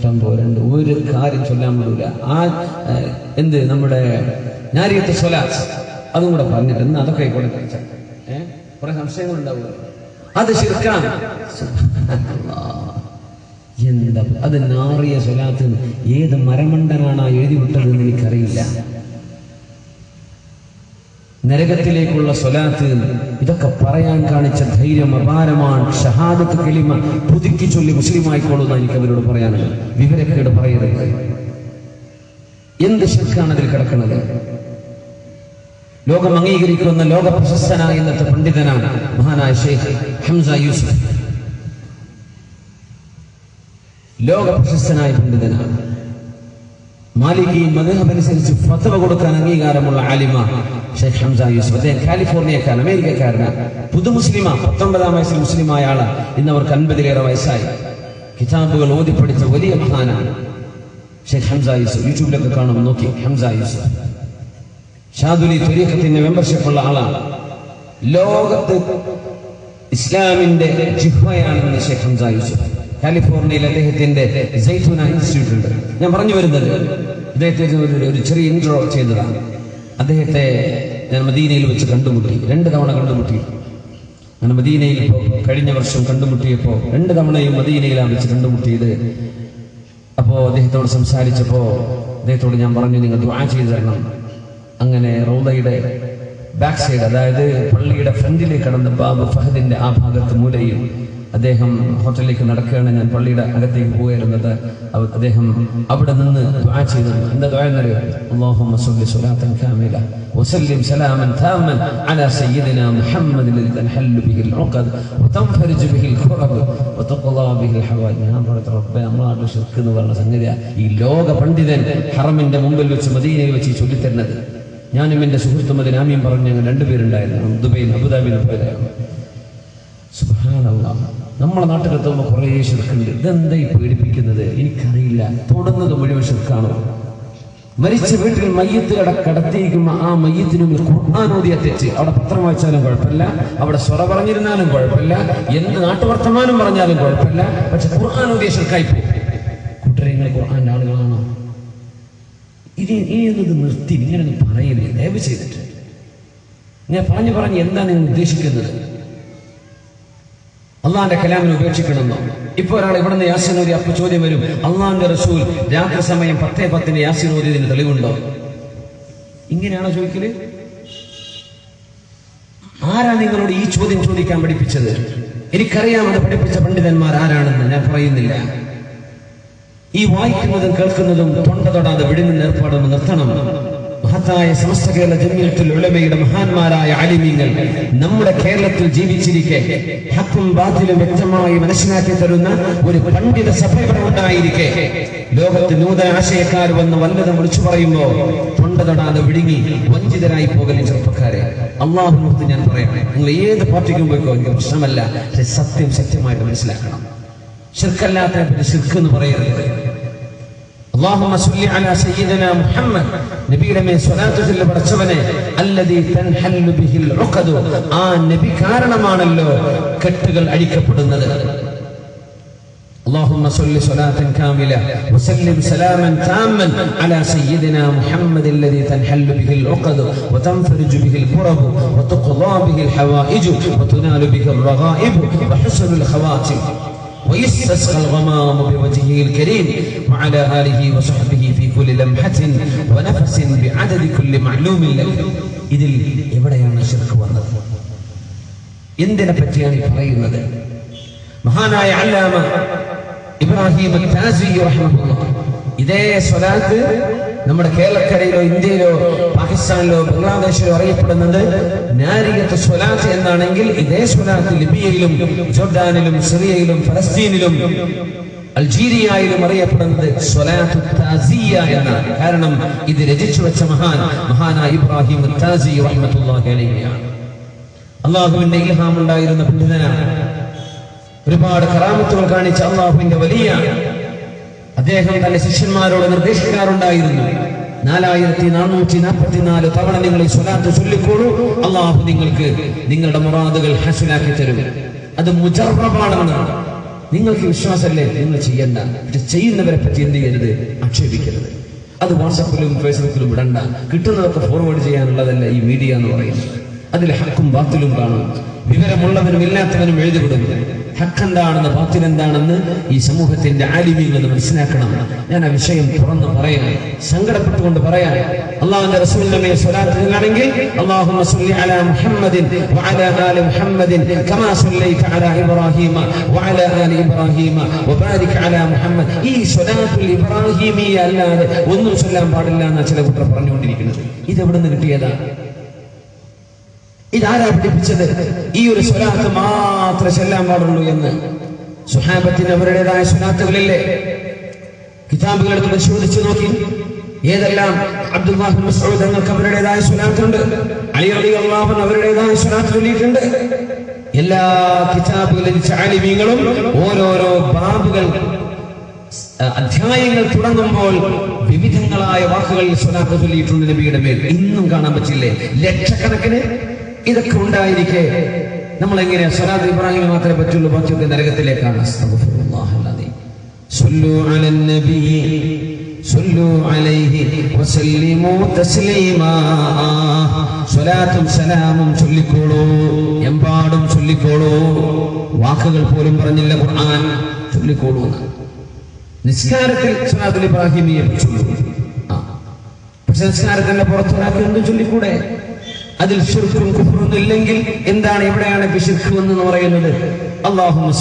ഇഷ്ടം പോലെ ഉണ്ട്. ഒരു കാര്യം ചൊല്ലാൻ വിടൂല ആ എന്ത് നമ്മുടെ ഞാരിയത്തെ സ്വലാസ് അതും കൂടെ പറഞ്ഞിട്ട് ഇന്ന് അതൊക്കെ കൂടെ കഴിച്ചാൽ ഏഹ് കുറെ സംശയങ്ങൾ ഉണ്ടാവുമല്ലോ. അത് ശിർക്കാണ്. എന്താ? അത് നാറിയ സ്വലാത്ത് ഏത് മരമണ്ടനാണ് എഴുതി വിട്ടതെന്ന് എനിക്കറിയില്ല. നരകത്തിലേക്കുള്ള സ്വലാത്ത് ഇതൊക്കെ പറയാൻ കാണിച്ച ധൈര്യം അപാരമാണ്. ഷഹാദത്ത് കെളിമ പുതുക്കി ചൊല്ലി മുസ്ലിമായിക്കോളൂന്ന് എനിക്ക് അവരോട് പറയാനുള്ളത്. വിവരക്കേട് പറയരുത്. എന്ത് ശിർക്കാണ് അതിൽ കിടക്കുന്നത്? ലോകം അംഗീകരിക്കുന്ന ലോക പ്രശസ്തനായ ഇന്നത്തെ പണ്ഡിതനാണ് മഹാനായ ഷെയ്ഖ് ഹംസ യൂസഫ്. ലോക പ്രശസ്തനായ പണ്ഡിതനാണ്. മാലികി മധുഹബ് അനുസരിച്ച് ഫത്തവ കൊടുക്കാൻ അംഗീകാരമുള്ള ആലിമ ഷെയ്ഖ് ഹംസ യൂസഫ്. അദ്ദേഹം കാലിഫോർണിയക്കാരൻ അമേരിക്കക്കാരനാണ് പുതു മുസ്ലിമ പത്തൊമ്പതാം വയസ്സിൽ മുസ്ലിമായ ആളാണ് ഇന്ന് അവർക്ക് അൻപതിലേറെ വയസ്സായി. കിതാബുകൾ ഓതി പഠിച്ച വലിയ മഹാനാണ് ഷെയ്ഖ് ഹംസ യൂസഫ്. യൂട്യൂബിലൊക്കെ കാണും നോക്കി. Hamza Yusuf. ഷാദുലി തുരീഖത്തിന്റെ മെമ്പർഷിപ്പ് ഉള്ള ആളാണ് ലോകത്ത് ഇസ്ലാമിന്റെ ജിഹ്വയാണെന്ന് ഷെയ്ഖ് ഹംസ യൂസഫ്. കാലിഫോർണിയയിൽ അദ്ദേഹത്തിന്റെ ഇൻസ്റ്റിറ്റ്യൂട്ട് ഉണ്ട് ഞാൻ പറഞ്ഞു വരുന്നത് അദ്ദേഹത്തെ ഒരു- ഒരു ചെറിയ ഇൻട്രോ ചെയ്തതാണ്. അദ്ദേഹത്തെ ഞാൻ മദീനയിൽ വെച്ച് കണ്ടുമുട്ടി. രണ്ട് തവണ കണ്ടുമുട്ടി. ഞാൻ മദീനയിൽ കഴിഞ്ഞ വർഷം കണ്ടുമുട്ടിയപ്പോൾ രണ്ട് തവണയും മദീനയിലാണ് വെച്ച് കണ്ടുമുട്ടിയത്. അപ്പോൾ അദ്ദേഹത്തോട് സംസാരിച്ചപ്പോൾ അദ്ദേഹത്തോട് ഞാൻ പറഞ്ഞു നിങ്ങൾ ദ്വാ ചെയ്ത് തരണം. അങ്ങനെ റൗദയുടെ ബാക്ക് സൈഡ് അതായത് പള്ളിയുടെ ഫ്രണ്ടിലേക്ക് കടന്ന ബാബു ഫഹദിന്റെ ആ ഭാഗത്ത് മൂലയിൽ അദ്ദേഹം ഹോട്ടലിലേക്ക് നടക്കുകയാണ് ഞാൻ പള്ളിയുടെ അകത്തേക്ക് പോയിരുന്നത് അവ- അദ്ദേഹം അവിടെ നിന്ന് ദുആ ചെയ്തു എന്താ ദുആ എന്നറിയോ അല്ലാഹുമ്മ സ്വല്ലി സ്വലാത്തൻ കാമില وسلم سلاما تاما على سيدنا محمد الذي تنحل به العقد وتنفرج به الكرب وتقضى به الحوائج ഞാൻ പറഞ്ഞ റബ്ബേ നമ്മളാണ്ട് ഷിർക്ക് എന്ന് പറഞ്ഞ സംഗതിയാ ഈ ലോക പണ്ഡിതൻ ഹറമിന്റെ മുമ്പിൽ വെച്ച് മദീനയിൽ വെച്ച് ഈ ചൊല്ലിത്തരുന്നത് ഞാനും എന്റെ സുഹൃത്തും അതിന് ആമീൻ പറഞ്ഞ് ഞങ്ങൾ രണ്ടുപേരുണ്ടായിരുന്നു ദുബൈയിൽ അബുദാബിയിൽ പോയതായിരുന്നു സുബ്ഹാനല്ലാഹ്. നമ്മളെ നാട്ടിലെത്തുമ്പോൾ കുറേ ശിർക്കുണ്ട്. ഇതെന്താ ഈ പേടിപ്പിക്കുന്നത്? എനിക്കറിയില്ല. തൊടുന്നത് മുഴുവൻ ശിർക്കാണ്. മരിച്ച വീട്ടിൽ മയ്യത്ത് കട കടത്തിയിരിക്കുമ്പോൾ ആ മയ്യത്തിന് മുമ്പിൽ ഖുർആൻ ഓതിയ തെറ്റ് അവിടെ പത്രം വായിച്ചാലും കുഴപ്പമില്ല. അവിടെ സ്വറ പറഞ്ഞിരുന്നാലും കുഴപ്പമില്ല. എന്ത് നാട്ടുവർത്തമാനം പറഞ്ഞാലും കുഴപ്പമില്ല. പക്ഷെ ഖുർആൻ ശിർക്കായി പോകും കൂട്ടരെ നിങ്ങൾ ഖുർആന്റെ ആളുകളാണോ. ഇത് ഇനിയൊന്നും ഇത് നിർത്തി. ഇങ്ങനെ പറയുന്നില്ല ദയവ് ചെയ്തിട്ട്. ഞാൻ പറഞ്ഞു പറഞ്ഞ് എന്താണ് നിങ്ങൾ ഉദ്ദേശിക്കുന്നത്? അള്ളാന്റെ കലാമിനെ ഉപേക്ഷിക്കണമെന്നോ? ഇപ്പൊ ഒരാൾ ഇവിടെ നിന്ന് അപ്പൊ ചോദ്യം വരും അള്ളാന്റെ റസൂൽ രാത്രി സമയം പത്തേ പത്തിന് യാസിനോദിയതിന് തെളിവുണ്ടോ? ഇങ്ങനെയാണോ ചോദിക്കൽ? ആരാ നിങ്ങളോട് ഈ ചോദ്യം ചോദിക്കാൻ പഠിപ്പിച്ചത്? എനിക്കറിയാം അത് പഠിപ്പിച്ച പണ്ഡിതന്മാർ ആരാണെന്ന് ഞാൻ പറയുന്നില്ല. ഈ വായിക്കുന്നതും കേൾക്കുന്നതും തൊണ്ട തൊടാതെ വിടുന്ന ഏർപ്പാടൊന്ന് നിർത്തണം. മഹത്തായ സമസ്ത കേരള ജമ്മിയത്തുൽ ഉലമയുടെ മഹാന്മാരായ അലിമീങ്ങൾ നമ്മുടെ കേരളത്തിൽ ജീവിച്ചിരിക്കെ ഹക്കും ബാത്തിലും വ്യക്തമായി മനസ്സിലാക്കി തരുന്ന ഒരു പണ്ഡിത സഭ ഇവിടെ ഉണ്ടായിരിക്കെ. ലോകത്ത് നൂതന ആശയക്കാർ വന്ന് വല്ലതും വിളിച്ചു പറയുമ്പോ തൊണ്ട തൊടാതെ വിഴുങ്ങി വഞ്ചിതരായി പോകലും ചെറുപ്പക്കാരെ? അള്ളാഹുനോത്ത് ഞാൻ പറയാം നിങ്ങൾ ഏത് പാർട്ടിക്കും പോയിക്കോ എനിക്ക് പ്രശ്നമല്ല. സത്യം സത്യമായിട്ട് മനസ്സിലാക്കണം. ശിർക്കല്ലാത്ത ശിർക്ക് എന്ന് പറയരുത്. اللهم صل على سيدنا محمد നബിയുടെ മേൽ സ്വലാത്ത് ചൊല്ലി പടച്ചവനെ അല്ലദീ തൻഹല്ലു ബിഹിൽ ഉഖദു ആ നബി കാരണമാണല്ലോ കെട്ടുകൾ അഴിക്കപ്പെടുന്നത് اللهم صل صلاة كاملة وسلم سلاما تاما على سيدنا محمد الذي تنحل به العقد وتنفرج به الكرب وتقضى به الحوائج وتنال به الرغائب وحسن الخواتم ويستسقى الغمام بوجهه الكريم وعلى آله وصحبه في كل لمحة ونفس بعدد كل معلوم لك ഇതിൽ എവിടെയാണ് ശിർക്ക് വന്നത് എന്തിനെ പറ്റിയാണ് ഈ പറയുന്നത് മഹാനായ അല്ലാമ ഇബ്രാഹിം അത്താസി റഹ്മത്തുള്ളാഹ് ഇതേ സ്വലാത്ത് നമ്മുടെ കേരളക്കരയിലോ ഇന്ത്യയിലോ പാകിസ്ഥാനിലോ ബംഗ്ലാദേശിലോ അറിയപ്പെടുന്നത് നാരിയത്ത് സ്വലാത്ത് എന്നാണെങ്കിൽ ഇതേ സ്വലാത്ത് ലിബിയയിലും ജോർഡാനിലും സിറിയയിലും ഫലസ്തീനിലും അൾജീരിയയിലും അറിയപ്പെടുന്നത് എന്നാണ്. കാരണം ഇത് രചിച്ചു വെച്ച മഹാൻ മഹാനായ ഇബ്രാഹിം താസി അള്ളാഹുവിന്റെ ഇൽഹാം ഉണ്ടായിരുന്ന പണ്ഡിതനാണ് ഒരുപാട് കറാമത്തുകൾ കാണിച്ച അള്ളാഹുവിന്റെ വലിയ അദ്ദേഹം തന്റെ ശിഷ്യന്മാരോട് നിർദ്ദേശിക്കാറുണ്ടായിരുന്നു. നാലായിരത്തി നാനൂറ്റി നാൽപ്പത്തിനാല് തവണ നിങ്ങൾ ഈ സ്വലാത്ത് ചൊല്ലിക്കോളൂ. അള്ളാഹു നിങ്ങൾക്ക് നിങ്ങളുടെ മുറാദുകൾ ഹസിലാക്കി തരും. അത് മുജറബാണെന്ന് നിങ്ങൾക്ക് വിശ്വാസമല്ലേ? നിങ്ങൾ ചെയ്യണ്ട. ചെയ്യുന്നവരെ പറ്റി എന്ത് ചെയ്യരുത്? ആക്ഷേപിക്കരുത്. അത് വാട്സപ്പിലും ഫേസ്ബുക്കിലും ഇടണ്ട. കിട്ടുന്നതൊക്കെ ഫോർവേഡ് ചെയ്യാനുള്ളതല്ല ഈ മീഡിയ എന്ന് പറയുന്നത്? അതിൽ ഹക്കും ബാത്തിലും കാണും. വിവരമുള്ളവനും ഇല്ലാത്തവനും എഴുതിവിടും ഹക്ക് എന്താണെന്ന് ബാത്തിൽ എന്താണെന്ന് ഈ സമൂഹത്തിന്റെ ആലിമീങ്ങൾ മനസ്സിലാക്കണം. ഞാൻ ആ വിഷയം തുറന്ന് പറയാൻ സങ്കടപ്പെട്ടുകൊണ്ട് പറയാൻ അള്ളാഹുന്റെ റസൂലിനെ സ്വലാത്തിലാണെങ്കിൽ മുഹമ്മദിൻ മുഹമ്മദിൻ കമാ സല്ലൈത വബാരിക് മുഹമ്മദ്. ഈ സ്വലാത്തുൽ അല്ലാതെ ഒന്നും പാടില്ല ചില പറഞ്ഞുകൊണ്ടിരിക്കുന്നത്. ഇത് എവിടുന്ന് കിട്ടിയതാ? ഇതാരാ പഠിപ്പിച്ചത്? ഈ ഒരു സ്വലാത്ത് മാത്രം ചെല്ലാൻ പാടുള്ളൂ എന്ന്. സുഹാബത്തിന് അവരുടേതായ സ്വലാത്തുകളില്ലേ? കിതാബുകൾ എടുത്ത് പരിശോധിച്ചു നോക്കി. ഏതെല്ലാം അബ്ദുല്ലാഹി മസൂദ് എന്നൊക്കെ അവരുടേതായ സ്വലാത്തുണ്ട്? അലി റളിയല്ലാഹു അൻഹു അവരുടേതായ സ്വലാത്ത് ചൊല്ലിയിട്ടുണ്ട്. എല്ലാ കിതാബുകളിൽ ചാലിമീങ്ങളും ഓരോരോ ബാബുകൾ അധ്യായങ്ങൾ തുടങ്ങുമ്പോൾ വിവിധങ്ങളായ വാക്കുകളിൽ സ്വലാത്ത് ചൊല്ലിയിട്ടുണ്ട് നബിയുടെ മേൽ. ഇന്നും കാണാൻ പറ്റില്ലേ? ലക്ഷക്കണക്കിന് ഇതൊക്കെ ഉണ്ടായിരിക്കെ. നമ്മൾ എങ്ങനെയാ സ്വലാത്ത് ഇബ്രാഹിം മാത്രമേ പറ്റുള്ളൂ ബാക്കിയൊക്കെ നരകത്തിലേക്കാണ്. സ്വലാത്തും സലാമും ചൊല്ലിക്കോളൂ എമ്പാടും ചൊല്ലിക്കോളൂ. വാക്കുകൾ പോലും പറഞ്ഞില്ല ഖുർആൻ ചൊല്ലിക്കോളൂ നിസ്കാരത്തിൽ സ്വലാത്തുൽ ഇബ്രാഹിമിയെ ചൊല്ലു പക്ഷെ നിസ്കാരത്തിന്റെ പുറത്തൊരാൾക്ക് എന്തും ചൊല്ലിക്കൂടെ? അതിൽ ശുർക്കും കുഫറും ഇല്ലെങ്കിൽ എന്താണ് എവിടെയാണ് പിശുക്ക് എന്ന് പറയുന്നത്? സലാമൻ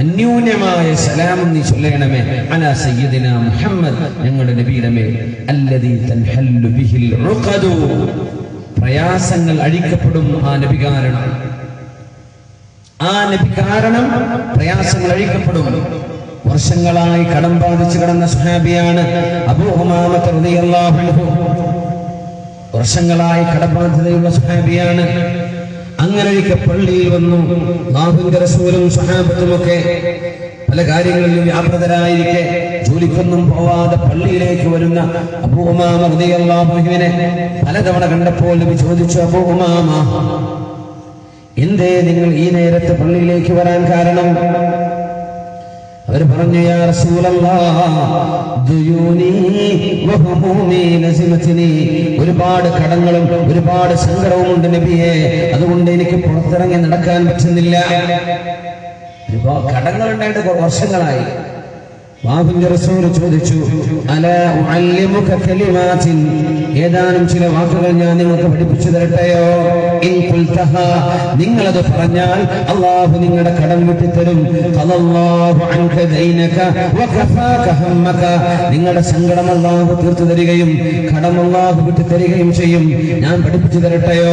നീ അലാ മുഹമ്മദ് ഞങ്ങളുടെ തൻഹല്ലു പ്രയാസങ്ങൾ അഴിക്കപ്പെടും ആ നബി കാരണം. ആ നബി കാരണം പ്രയാസങ്ങൾ അഴിക്കപ്പെടും. വർഷങ്ങളായി കടം ബാധിച്ചു കിടന്ന സുഹാബിയാണ് വർഷങ്ങളായി കടബാധ്യതയുള്ള സുഹാബിയാണ്. അങ്ങനെ ഒരിക്കൽ പള്ളിയിൽ വന്നു നാഹുവിന്റെ റസൂലും സുഹാബത്തുമൊക്കെ പല കാര്യങ്ങളിലും വ്യാപൃതരായിരിക്കെ. ജോലിക്കൊന്നും പോവാതെ പള്ളിയിലേക്ക് വരുന്ന അബൂ ഉമാമ റളിയല്ലാഹു അൻഹുവിനെ പലതവണ കണ്ടപ്പോൾ നബി ചോദിച്ചു അബൂ ഉമാമ എന്തേ നിങ്ങൾ ഈ നേരത്തെ പള്ളിയിലേക്ക് വരാൻ കാരണം? അവർ പറഞ്ഞു ഒരുപാട് കടങ്ങളും ഒരുപാട് സങ്കടവും ഉണ്ട് നബിയെ. അതുകൊണ്ട് എനിക്ക് പുറത്തിറങ്ങി നടക്കാൻ പറ്റുന്നില്ല. കടങ്ങളുണ്ടായിട്ട് വർഷങ്ങളായി. ചോദിച്ചു അല ഏതാനും ചില വാക്കുകൾ ഞാൻ നിങ്ങൾക്ക് പഠിപ്പിച്ചു തരട്ടെയോ? നിങ്ങളത് പറഞ്ഞാൽ അല്ലാഹു നിങ്ങളുടെ കടം ഹമ്മക. നിങ്ങളുടെ സങ്കടം അല്ലാഹു തീർത്തു തരികയും കടം അല്ലാഹു വിട്ടു തരികയും ചെയ്യും. ഞാൻ പഠിപ്പിച്ചു തരട്ടെയോ?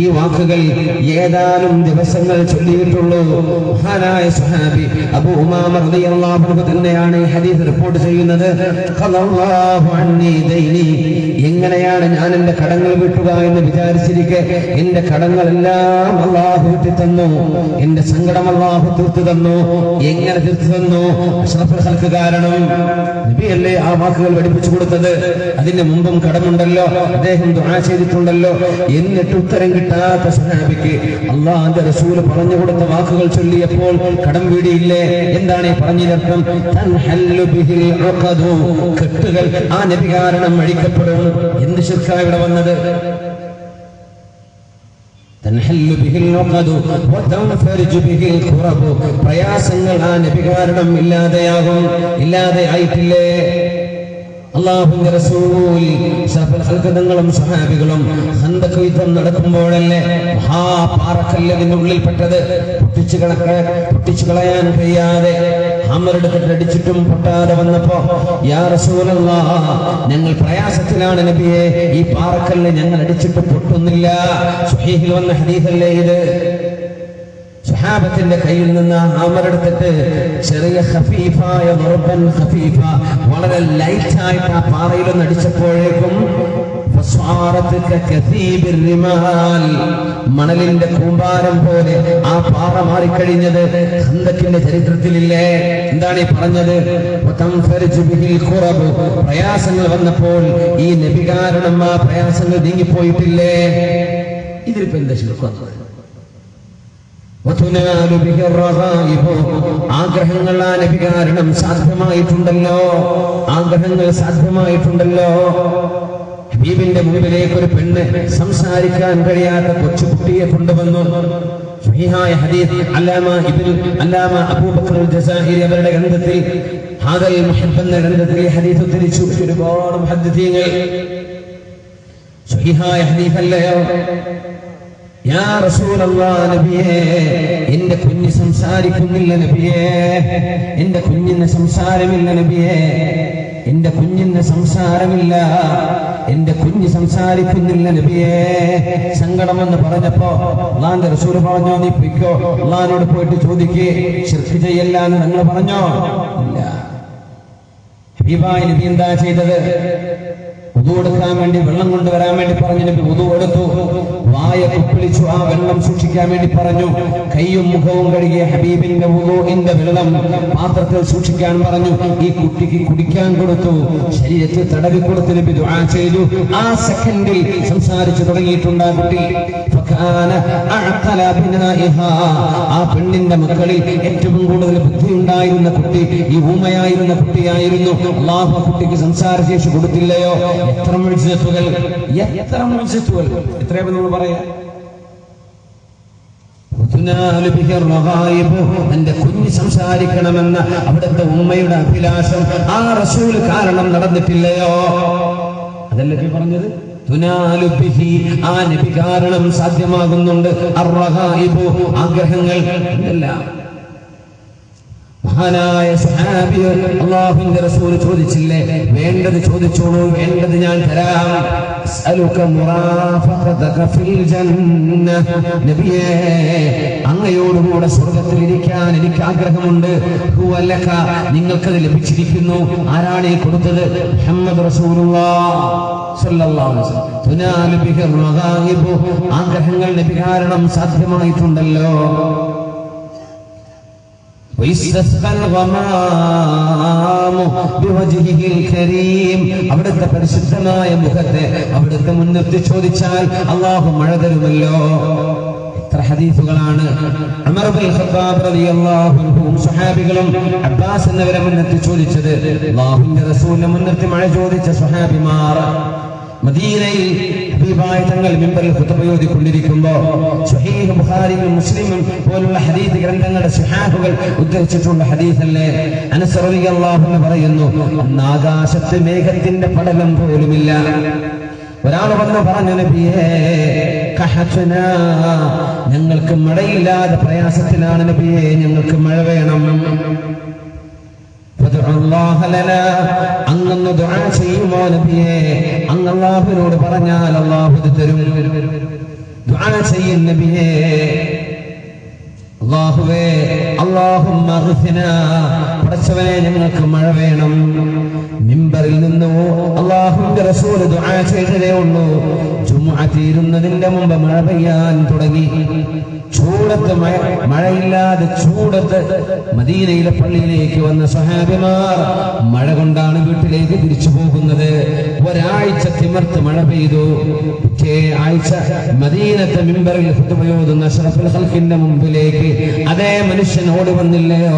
ഈ വാക്കുകൾ ഏതാനും ദിവസങ്ങൾ ചൊല്ലിയിട്ടുള്ളൂ. മഹാനായ സുഹാബി അബൂ ഉമാമ റളിയല്ലാഹു തന്നെയാണ് ഹദീസ് റിപ്പോർട്ട് ചെയ്യുന്നത്. അന്നി ദൈനി. എങ്ങനെയാണ് ഞാൻ എന്റെ കടങ്ങൾ വിട്ടുക എന്ന് വിചാരിച്ചിരിക്കെ എന്റെ കടങ്ങളെല്ലാം അള്ളാഹു തന്നു എന്റെ സങ്കടം അള്ളാഹു തീർത്തു തന്നു എങ്ങനെ തീർത്തു തന്നു കാരണം. നബിയല്ലേ ആ വാക്കുകൾ പഠിപ്പിച്ചു കൊടുത്തത്? അതിന് മുമ്പും കടമുണ്ടല്ലോ. അദ്ദേഹം ദുആ ചെയ്തിട്ടുണ്ടല്ലോ. എന്നിട്ട് ഉത്തരം കിട്ടാത്ത സഹാബിക്ക് അള്ളാന്റെ റസൂൽ പറഞ്ഞു കൊടുത്ത വാക്കുകൾ ചൊല്ലിയപ്പോൾ കടം വീടിയില്ലേ? എന്താണ് ഈ പറഞ്ഞതിനർത്ഥം. കെട്ടുകൾ ആ നബി കാരണം അഴിക്കപ്പെടും. എന്ത് ശിക്ഷ ഇവിടെ വന്നത്. പ്രയാസങ്ങൾ ആ നബി കാരണം ഇല്ലാതെയാകും. ഇല്ലാതെ ആയിട്ടില്ലേ? അള്ളാഹുവിന്റെ റസൂൽ സഫൽ ഹൽക്കതങ്ങളും സഹാബികളും ഹന്തക് യുദ്ധം നടക്കുമ്പോഴല്ലേ മഹാപാറക്കല്ലതിന്റെ ഉള്ളിൽപ്പെട്ടത്? പൊട്ടിച്ചു കിടക്ക പൊട്ടിച്ചു കളയാൻ കഴിയാതെ ഹമ്മറെടുത്തിട്ട് അടിച്ചിട്ടും പൊട്ടാതെ വന്നപ്പോ യാ റസൂലല്ല ഞങ്ങൾ പ്രയാസത്തിലാണ് നബിയെ ഈ പാറക്കല്ല് ഞങ്ങൾ അടിച്ചിട്ട് പൊട്ടുന്നില്ല. വന്ന ഹദീസല്ലേ ഇത്? സഹാബത്തിന്റെ കയ്യിൽ നിന്ന് ഹാമറെടുത്തിട്ട് ചെറിയ ഹഫീഫായ മുറബൻ ഹഫീഫ വളരെ ലൈറ്റ് ആയിട്ട് ആ പാറയിൽ നടിച്ചപ്പോഴേക്കും മണലിന്റെ കൂമ്പാരം പോലെ ആ പാറ മാറിക്കഴിഞ്ഞത് ഹന്തക്കിന്റെ ചരിത്രത്തിലില്ലേ? എന്താണ് ഈ പറഞ്ഞത്? പ്രയാസങ്ങൾ വന്നപ്പോൾ ഈ നബികാരണം ആ പ്രയാസങ്ങൾ നീങ്ങിപ്പോയിട്ടില്ലേ? ഇതിലിപ്പോ എന്താ ശുൽക്കുന്നത് ആഗ്രഹങ്ങൾ ആ നബി കാരണം സാധ്യമായിട്ടുണ്ടല്ലോ. ആഗ്രഹങ്ങൾ സാധ്യമായിട്ടുണ്ടല്ലോ. ഹബീബിന്റെ മുമ്പിലേക്ക് ഒരു പെണ്ണ് സംസാരിക്കാൻ കഴിയാത്ത കൊച്ചുകുട്ടിയെ കൊണ്ടുവന്നു. സ്വഹീഹായ ഹദീസ് അല്ലാമ ഇബ്നു അല്ലാമ അബൂബക്കർ ജസാഹിരി അവരുടെ ഗ്രന്ഥത്തിൽ ഹാദൽ മുഹബ്ബ് എന്ന ഗ്രന്ഥത്തിൽ ഹദീസ് ഉദ്ധരിച്ചു. ഒരുപാട് മുഹദ്ദിസീങ്ങൾ. സ്വഹീഹായ ഹദീസ് അല്ലയോ എന്റെ കുഞ്ഞ് സംസാരിക്കുന്നില്ല നബിയേ. എന്റെ കുഞ്ഞിന് സംസാരമില്ല നബിയേ. എന്റെ കുഞ്ഞിന് സംസാരമില്ല. എന്റെ കുഞ്ഞ് സംസാരിക്കുന്നില്ല നബിയേ. സങ്കടമെന്ന് പറഞ്ഞപ്പോ അള്ളാന്റെ റസൂൽ പറഞ്ഞോ നീ പിക്കോ അള്ളഹാനോട് പോയിട്ട് ചോദിക്കേ. ശിർക്ക് ചെയ്യല്ല എന്ന് നിങ്ങൾ പറഞ്ഞോ? ഇല്ല. ഹബീബായ നബി എന്താ ചെയ്തത്? ഉതു കൊടുക്കാൻ വേണ്ടി വെള്ളം കൊണ്ടുവരാൻ വേണ്ടി പറഞ്ഞു നബി ഉതു കൊടുത്തു. വായ കുപ്പിളിച്ചു ആ വെള്ളം സൂക്ഷിക്കാൻ വേണ്ടി പറഞ്ഞു. കൈയും മുഖവും കഴുകിയ ഹബീബിന്റെ ഉദുവിന്റെ വെള്ളം പാത്രത്തിൽ സൂക്ഷിക്കാൻ പറഞ്ഞു. ഈ കുട്ടിക്ക് കുടിക്കാൻ കൊടുത്തു. ശരീരത്തിൽ തടവി കൊടുത്ത് നബി ദുആ ചെയ്തു. ആ സെക്കൻഡിൽ സംസാരിച്ചു തുടങ്ങിയിട്ടുണ്ട് ആ കുട്ടി. ആ പെണ്ണിന്റെ മക്കളിൽ ഏറ്റവും കൂടുതൽ ബുദ്ധി ഉണ്ടായിരുന്ന കുട്ടി ഈ ഊമയായിരുന്ന കുട്ടിയായിരുന്നു. അള്ളാഹു കുട്ടിക്ക് സംസാരശേഷി കൊടുത്തില്ലയോ? എത്ര മുഴിച്ചെത്തുകൾ എത്ര മുഴിച്ചെത്തുകൾ എത്രയാണ് നമ്മൾ പറയാ? എന്റെ കുഞ്ഞ് സംസാരിക്കണമെന്ന അവിടുത്തെ ഉമ്മയുടെ അഭിലാഷം ആ റസൂൽ കാരണം നടന്നിട്ടില്ലയോ? അതല്ലേ പറഞ്ഞത്? ആ നബി കാരണം സാധ്യമാകുന്നുണ്ട്. ആഗ്രഹങ്ങൾ എന്തെല്ലാം മഹാനായ സഹാബി അള്ളാഹുവിന്റെ റസൂൽ ചോദിച്ചില്ലേ? വേണ്ടത് ചോദിച്ചോളൂ വേണ്ടത് ഞാൻ തരാം. നബിയേ അങ്ങയോടുകൂടെ സ്വർഗത്തിൽ ഇരിക്കാൻ എനിക്ക് ആഗ്രഹമുണ്ട്. നിങ്ങൾക്കത് ലഭിച്ചിരിക്കുന്നു. ആരാണ് ഈ കൊടുത്തത്? മുഹമ്മദ് ബിഹിർ ആഗ്രഹങ്ങൾ നബി കാരണം സാധ്യമായിട്ടുണ്ടല്ലോ. അവിടുത്തെ പരിശുദ്ധമായ മുഖത്തെ അവിടുത്തെ മുൻനിർത്തി ചോദിച്ചാൽ അള്ളാഹു മഴ തരുമല്ലോ. എത്ര ഹദീസുകളാണ് അബ്ബാസ് എന്നിവരെ മുൻനിർത്തി ചോദിച്ചത്. അള്ളാഹുവിന്റെ റസൂലിനെ മഴ ചോദിച്ച സ്വഹാബിമാർ. മദീനയിൽ ഹബീബായ തങ്ങൾ മിമ്പറിൽ കുത്തബയോധിക്കൊണ്ടിരിക്കുമ്പോ സ്വഹീഹ് ബുഖാരിയും മുസ്ലിമും പോലുള്ള ഹദീസ് ഗ്രന്ഥങ്ങളുടെ സുഹാബുകൾ ഉദ്ധരിച്ചിട്ടുള്ള ഹദീസല്ലേ? അനസ് റളിയല്ലാഹു അൻഹു പറയുന്നു അന്ന് ആകാശത്ത് മേഘത്തിന്റെ പടലം പോലുമില്ല. ഒരാൾ വന്ന് പറഞ്ഞു നബിയേ ഞങ്ങൾക്ക് മഴയില്ലാതെ പ്രയാസത്തിലാണ് നബിയേ ഞങ്ങൾക്ക് മഴ വേണം. ഫദ്ഉ അല്ലാഹ ലനാ. ദുആ ചെയ്യുമോ നബിയേ? അങ്ങ് അല്ലാഹുവിനോട് പറഞ്ഞാൽ അല്ലാഹു തരും. ദുആ ചെയ്യും നബിയേ. അല്ലാഹുവേ അല്ലാഹുമ്മ അഗ്ഫിനാ. പടച്ചവനെ ഞങ്ങൾക്ക് മഴ വേണം. മിമ്പറിൽ നിന്ന് അള്ളാഹുവിന്റെ റസൂൽ ദുആ ചെയ്തതേ ഉള്ളൂ. ജുമുഅ തീരുന്നതിന്റെ മുമ്പ് മഴ പെയ്യാൻ തുടങ്ങി. ചൂടത്ത് മഴ മഴയില്ലാതെ ചൂടത്ത് മദീനയിലെ പള്ളിയിലേക്ക് വന്ന സഹാബിമാർ മഴ കൊണ്ടാണ് വീട്ടിലേക്ക് തിരിച്ചു പോകുന്നത്. ഒരാഴ്ച തിമർത്ത് മഴ പെയ്തു. പിറ്റേ ആഴ്ച മദീനത്തെ മിമ്പറിൽ അഷ്റഫുൽ ഖൽഖിന്റെ മുമ്പിലേക്ക് അതേ മനുഷ്യൻ ഓടി വന്നില്ലയോ?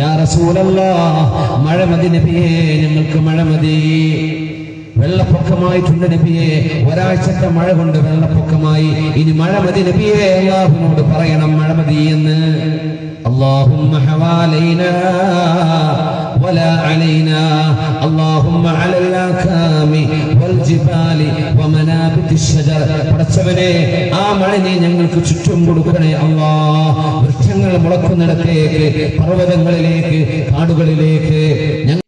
യാ റസൂലല്ലാ മഴ മതി നബിയേ ഞങ്ങൾക്ക് മഴ മതി. വെള്ളപ്പൊക്കമായിട്ടുണ്ട് നബിയെ ഒരാഴ്ചത്തെ മഴ കൊണ്ട് വെള്ളപ്പൊക്കമായി ഇനി മഴ മതി നബിയെ അള്ളാഹുവിനോട് പറയണം മഴ മതി എന്ന് اللهم حوالينا ولا علينا اللهم على الأكام والجبال ومنابت الشجر പടച്ചവനെ ആ മഴ നീ ഞങ്ങൾക്ക് ചുറ്റും കൊടുക്കണേ അല്ലാ വൃക്ഷങ്ങൾ മുളക്കുന്നിടത്തേക്ക് പർവ്വതങ്ങളിലേക്ക് കാടുകളിലേക്ക് ഞങ്ങൾ